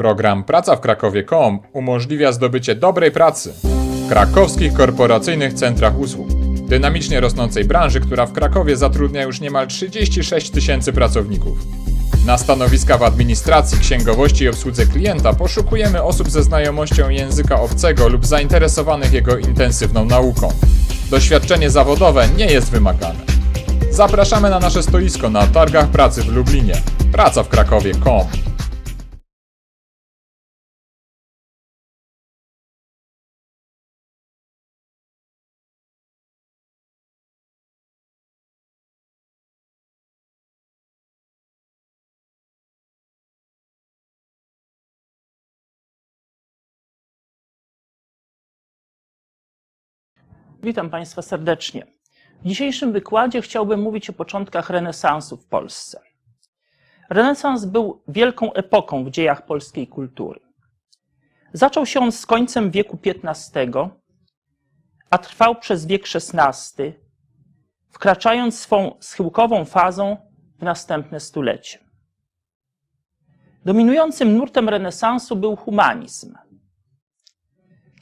Program Praca w Krakowie.com umożliwia zdobycie dobrej pracy w krakowskich korporacyjnych centrach usług, dynamicznie rosnącej branży, która w Krakowie zatrudnia już niemal 36 tysięcy pracowników. Na stanowiska w administracji, księgowości i obsłudze klienta poszukujemy osób ze znajomością języka obcego lub zainteresowanych jego intensywną nauką. Doświadczenie zawodowe nie jest wymagane. Zapraszamy na nasze stoisko na targach pracy w Lublinie. Praca w Krakowie.com Witam Państwa serdecznie. W dzisiejszym wykładzie chciałbym mówić o początkach renesansu w Polsce. Renesans był wielką epoką w dziejach polskiej kultury. Zaczął się on z końcem wieku XV, a trwał przez wiek XVI, wkraczając swą schyłkową fazą w następne stulecie. Dominującym nurtem renesansu był humanizm.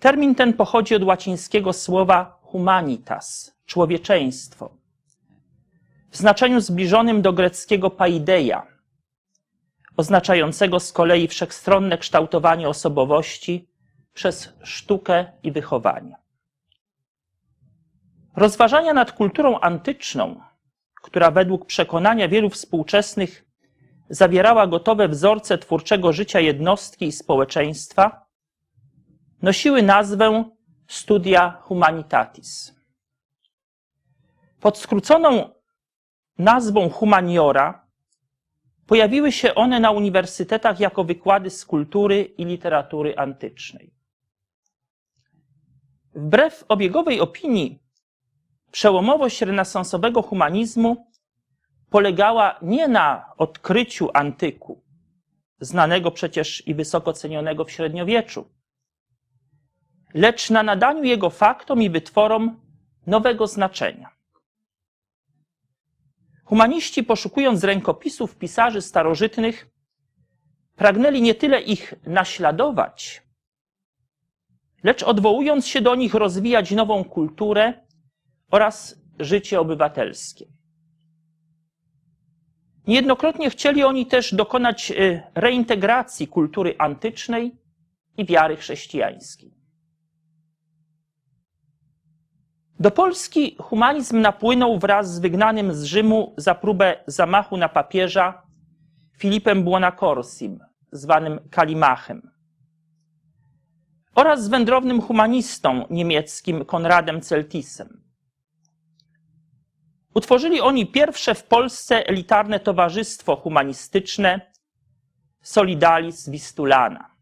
Termin ten pochodzi od łacińskiego słowa humanitas, człowieczeństwo, w znaczeniu zbliżonym do greckiego paideia, oznaczającego z kolei wszechstronne kształtowanie osobowości przez sztukę i wychowanie. Rozważania nad kulturą antyczną, która według przekonania wielu współczesnych zawierała gotowe wzorce twórczego życia jednostki i społeczeństwa, nosiły nazwę Studia Humanitatis. Pod skróconą nazwą humaniora pojawiły się one na uniwersytetach jako wykłady z kultury i literatury antycznej. Wbrew obiegowej opinii, przełomowość renesansowego humanizmu polegała nie na odkryciu antyku, znanego przecież i wysoko cenionego w średniowieczu, lecz na nadaniu jego faktom i wytworom nowego znaczenia. Humaniści, poszukując rękopisów pisarzy starożytnych, pragnęli nie tyle ich naśladować, lecz odwołując się do nich, rozwijać nową kulturę oraz życie obywatelskie. Niejednokrotnie chcieli oni też dokonać y, reintegracji kultury antycznej i wiary chrześcijańskiej. Do Polski humanizm napłynął wraz z wygnanym z Rzymu za próbę zamachu na papieża Filipem Buonacorsim, zwanym Kalimachem, oraz z wędrownym humanistą niemieckim Konradem Celtisem. Utworzyli oni pierwsze w Polsce elitarne towarzystwo humanistyczne Solidalis Vistulana.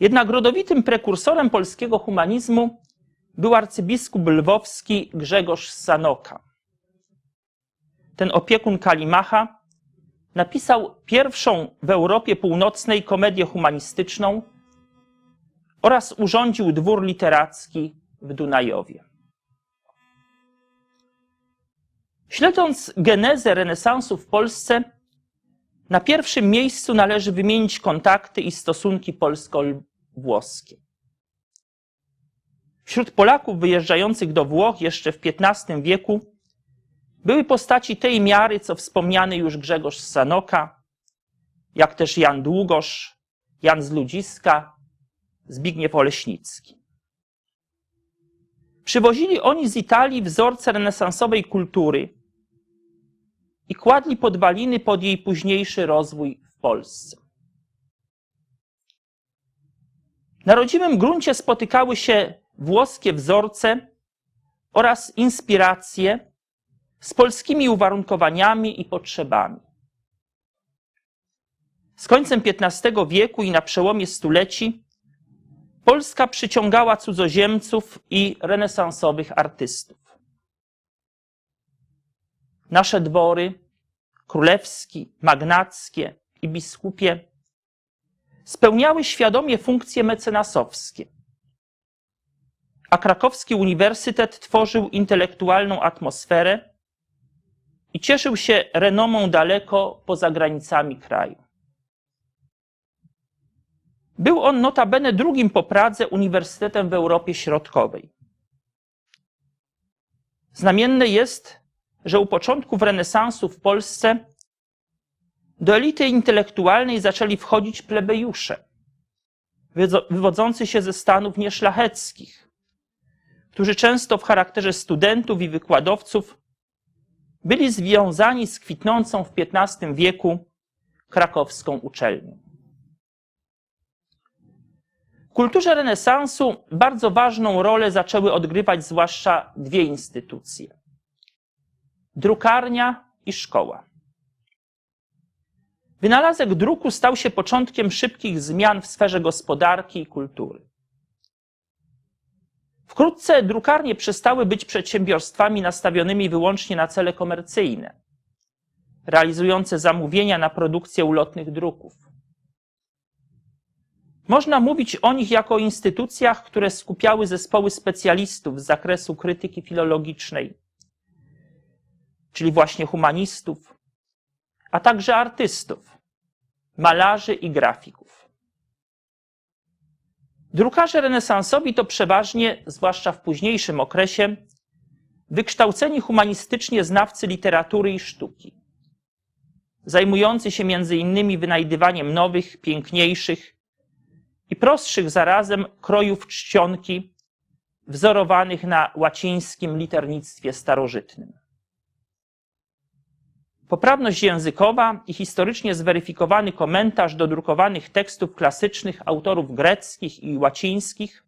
Jednak rodowitym prekursorem polskiego humanizmu był arcybiskup lwowski Grzegorz Sanoka. Ten opiekun Kalimacha napisał pierwszą w Europie Północnej komedię humanistyczną oraz urządził dwór literacki w Dunajowie. Śledząc genezę renesansu w Polsce, na pierwszym miejscu należy wymienić kontakty i stosunki polsko-włoskie. Wśród Polaków wyjeżdżających do Włoch jeszcze w XV wieku były postaci tej miary, co wspomniany już Grzegorz z Sanoka, jak też Jan Długosz, Jan z Ludziska, Zbigniew Oleśnicki. Przywozili oni z Italii wzorce renesansowej kultury i kładli podwaliny pod jej późniejszy rozwój w Polsce. Na rodzimym gruncie spotykały się włoskie wzorce oraz inspiracje z polskimi uwarunkowaniami i potrzebami. Z końcem XV wieku i na przełomie stuleci Polska przyciągała cudzoziemców i renesansowych artystów. Nasze dwory, królewski, magnackie i biskupie, spełniały świadomie funkcje mecenasowskie. A krakowski uniwersytet tworzył intelektualną atmosferę i cieszył się renomą daleko poza granicami kraju. Był on notabene drugim po Pradze uniwersytetem w Europie Środkowej. Znamienne jest, że u początków renesansu w Polsce do elity intelektualnej zaczęli wchodzić plebejusze, wywodzący się ze stanów nieszlacheckich, którzy często w charakterze studentów i wykładowców byli związani z kwitnącą w XV wieku krakowską uczelnią. W kulturze renesansu bardzo ważną rolę zaczęły odgrywać zwłaszcza dwie instytucje: drukarnia i szkoła. Wynalazek druku stał się początkiem szybkich zmian w sferze gospodarki i kultury. Wkrótce drukarnie przestały być przedsiębiorstwami nastawionymi wyłącznie na cele komercyjne, realizujące zamówienia na produkcję ulotnych druków. Można mówić o nich jako o instytucjach, które skupiały zespoły specjalistów z zakresu krytyki filologicznej, czyli właśnie humanistów, a także artystów, malarzy i grafików. Drukarze renesansowi to przeważnie, zwłaszcza w późniejszym okresie, wykształceni humanistycznie znawcy literatury i sztuki, zajmujący się między innymi wynajdywaniem nowych, piękniejszych i prostszych zarazem krojów czcionki wzorowanych na łacińskim liternictwie starożytnym. Poprawność językowa i historycznie zweryfikowany komentarz do drukowanych tekstów klasycznych autorów greckich i łacińskich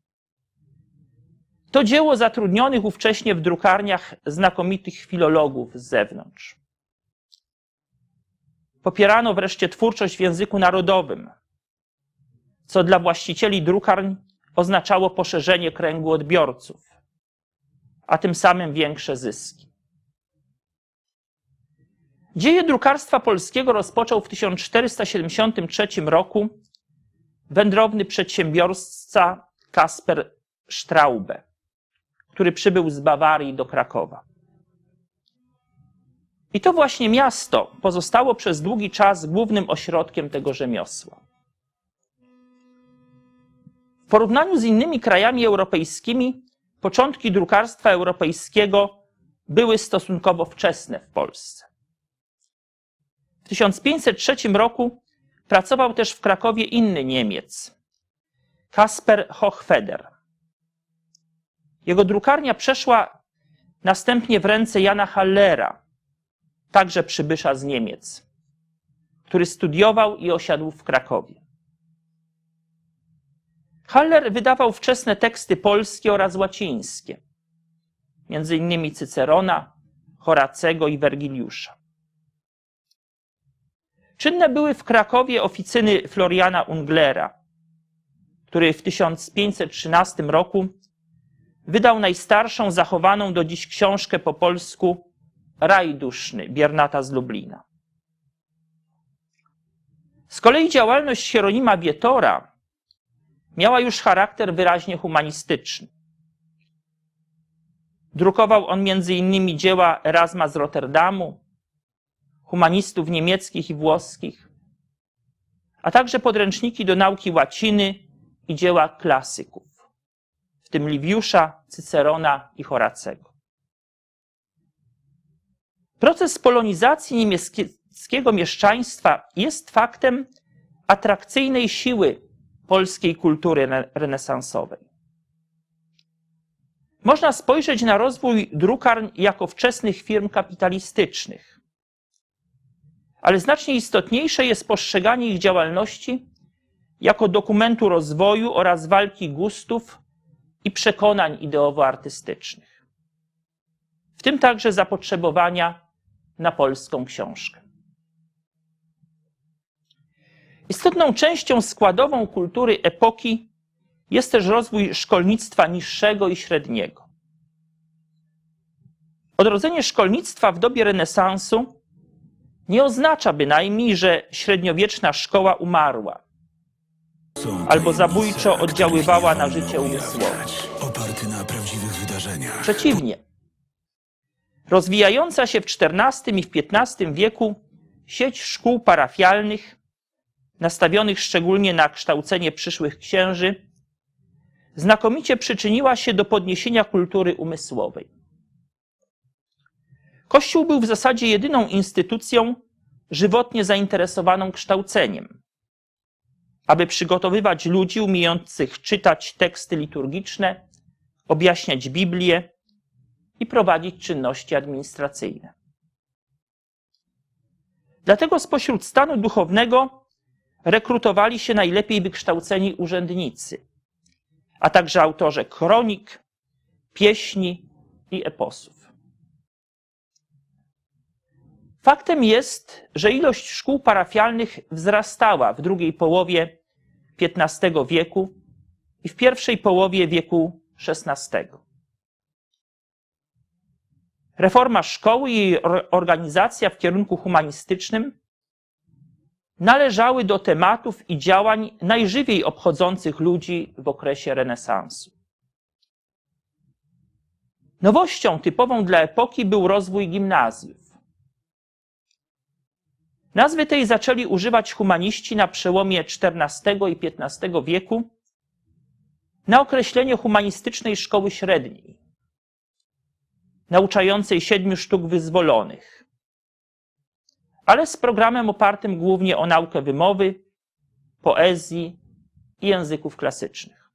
to dzieło zatrudnionych ówcześnie w drukarniach znakomitych filologów z zewnątrz. Popierano wreszcie twórczość w języku narodowym, co dla właścicieli drukarń oznaczało poszerzenie kręgu odbiorców, a tym samym większe zyski. Dzieje drukarstwa polskiego rozpoczął w 1473 roku wędrowny przedsiębiorca Kasper Straube, który przybył z Bawarii do Krakowa. I to właśnie miasto pozostało przez długi czas głównym ośrodkiem tego rzemiosła. W porównaniu z innymi krajami europejskimi, początki drukarstwa europejskiego były stosunkowo wczesne w Polsce. W 1503 roku pracował też w Krakowie inny Niemiec, Kasper Hochfeder. Jego drukarnia przeszła następnie w ręce Jana Hallera, także przybysza z Niemiec, który studiował i osiadł w Krakowie. Haller wydawał wczesne teksty polskie oraz łacińskie, między innymi Cycerona, Horacego i Wergiliusza. Czynne były w Krakowie oficyny Floriana Unglera, który w 1513 roku wydał najstarszą zachowaną do dziś książkę po polsku Raj duszny Biernata z Lublina. Z kolei działalność Hieronima Wietora miała już charakter wyraźnie humanistyczny. Drukował on innymi dzieła Erasma z Rotterdamu, humanistów niemieckich i włoskich, a także podręczniki do nauki łaciny i dzieła klasyków, w tym Liwiusza, Cycerona i Horacego. Proces polonizacji niemieckiego mieszczaństwa jest faktem atrakcyjnej siły polskiej kultury renesansowej. Można spojrzeć na rozwój drukarń jako wczesnych firm kapitalistycznych, ale znacznie istotniejsze jest postrzeganie ich działalności jako dokumentu rozwoju oraz walki gustów i przekonań ideowo-artystycznych, w tym także zapotrzebowania na polską książkę. Istotną częścią składową kultury epoki jest też rozwój szkolnictwa niższego i średniego. Odrodzenie szkolnictwa w dobie renesansu nie oznacza bynajmniej, że średniowieczna szkoła umarła albo zabójczo oddziaływała na życie umysłowe. Przeciwnie. Rozwijająca się w XIV i w XV wieku sieć szkół parafialnych nastawionych szczególnie na kształcenie przyszłych księży, znakomicie przyczyniła się do podniesienia kultury umysłowej. Kościół był w zasadzie jedyną instytucją żywotnie zainteresowaną kształceniem, aby przygotowywać ludzi umiejących czytać teksty liturgiczne, objaśniać Biblię i prowadzić czynności administracyjne. Dlatego spośród stanu duchownego rekrutowali się najlepiej wykształceni urzędnicy, a także autorzy kronik, pieśni i eposów. Faktem jest, że ilość szkół parafialnych wzrastała w drugiej połowie XV wieku i w pierwszej połowie wieku XVI. Reforma szkoły i jej organizacja w kierunku humanistycznym należały do tematów i działań najżywiej obchodzących ludzi w okresie renesansu. Nowością typową dla epoki był rozwój gimnazjów. Nazwy tej zaczęli używać humaniści na przełomie XIV i XV wieku na określenie humanistycznej szkoły średniej, nauczającej siedmiu sztuk wyzwolonych, ale z programem opartym głównie o naukę wymowy, poezji i języków klasycznych.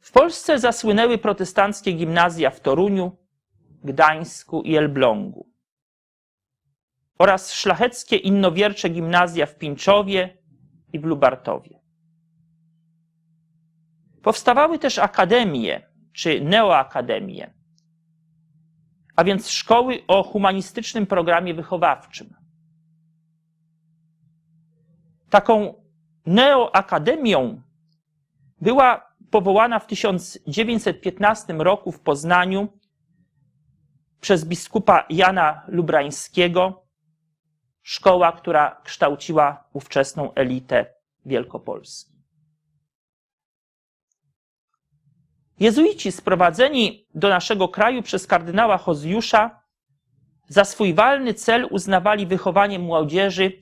W Polsce zasłynęły protestanckie gimnazja w Toruniu, Gdańsku i Elblągu oraz szlacheckie innowiercze gimnazja w Pińczowie i w Lubartowie. Powstawały też akademie czy neoakademie, a więc szkoły o humanistycznym programie wychowawczym. Taką neoakademią była powołana w 1915 roku w Poznaniu przez biskupa Jana Lubrańskiego szkoła, która kształciła ówczesną elitę Wielkopolski. Jezuici sprowadzeni do naszego kraju przez kardynała Hozjusza za swój walny cel uznawali wychowanie młodzieży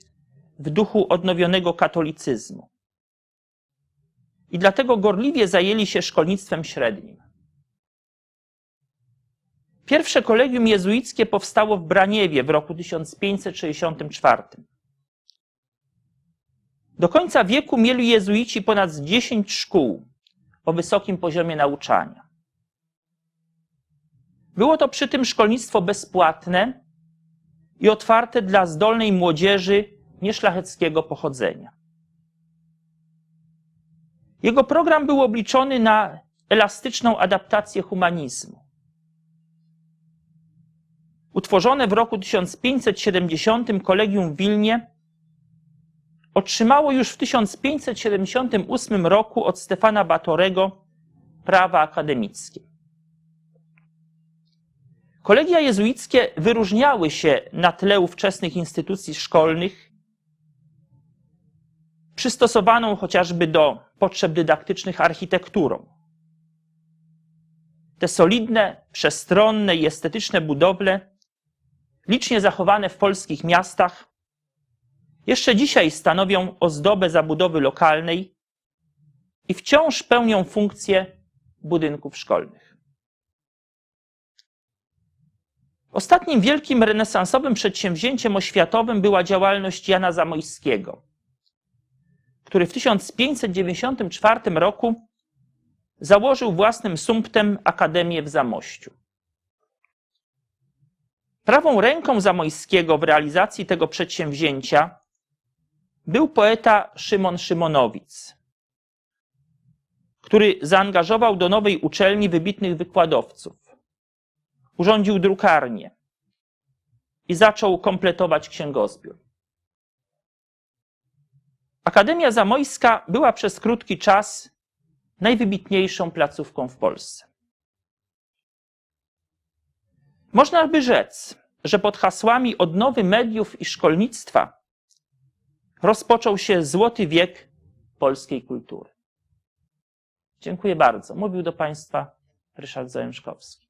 w duchu odnowionego katolicyzmu. I dlatego gorliwie zajęli się szkolnictwem średnim. Pierwsze kolegium jezuickie powstało w Braniewie w roku 1564. Do końca wieku mieli jezuici ponad 10 szkół o wysokim poziomie nauczania. Było to przy tym szkolnictwo bezpłatne i otwarte dla zdolnej młodzieży nieszlacheckiego pochodzenia. Jego program był obliczony na elastyczną adaptację humanizmu. Utworzone w roku 1570 kolegium w Wilnie otrzymało już w 1578 roku od Stefana Batorego prawa akademickie. Kolegia jezuickie wyróżniały się na tle ówczesnych instytucji szkolnych, przystosowaną chociażby do potrzeb dydaktycznych architekturą. Te solidne, przestronne i estetyczne budowle, licznie zachowane w polskich miastach, jeszcze dzisiaj stanowią ozdobę zabudowy lokalnej i wciąż pełnią funkcję budynków szkolnych. Ostatnim wielkim renesansowym przedsięwzięciem oświatowym była działalność Jana Zamojskiego, który w 1594 roku założył własnym sumptem Akademię w Zamościu. Prawą ręką Zamojskiego w realizacji tego przedsięwzięcia był poeta Szymon Szymonowic, który zaangażował do nowej uczelni wybitnych wykładowców, urządził drukarnię i zaczął kompletować księgozbiór. Akademia Zamojska była przez krótki czas najwybitniejszą placówką w Polsce. Można by rzec, że pod hasłami odnowy mediów i szkolnictwa rozpoczął się złoty wiek polskiej kultury. Dziękuję bardzo. Mówił do Państwa Ryszard Zajączkowski.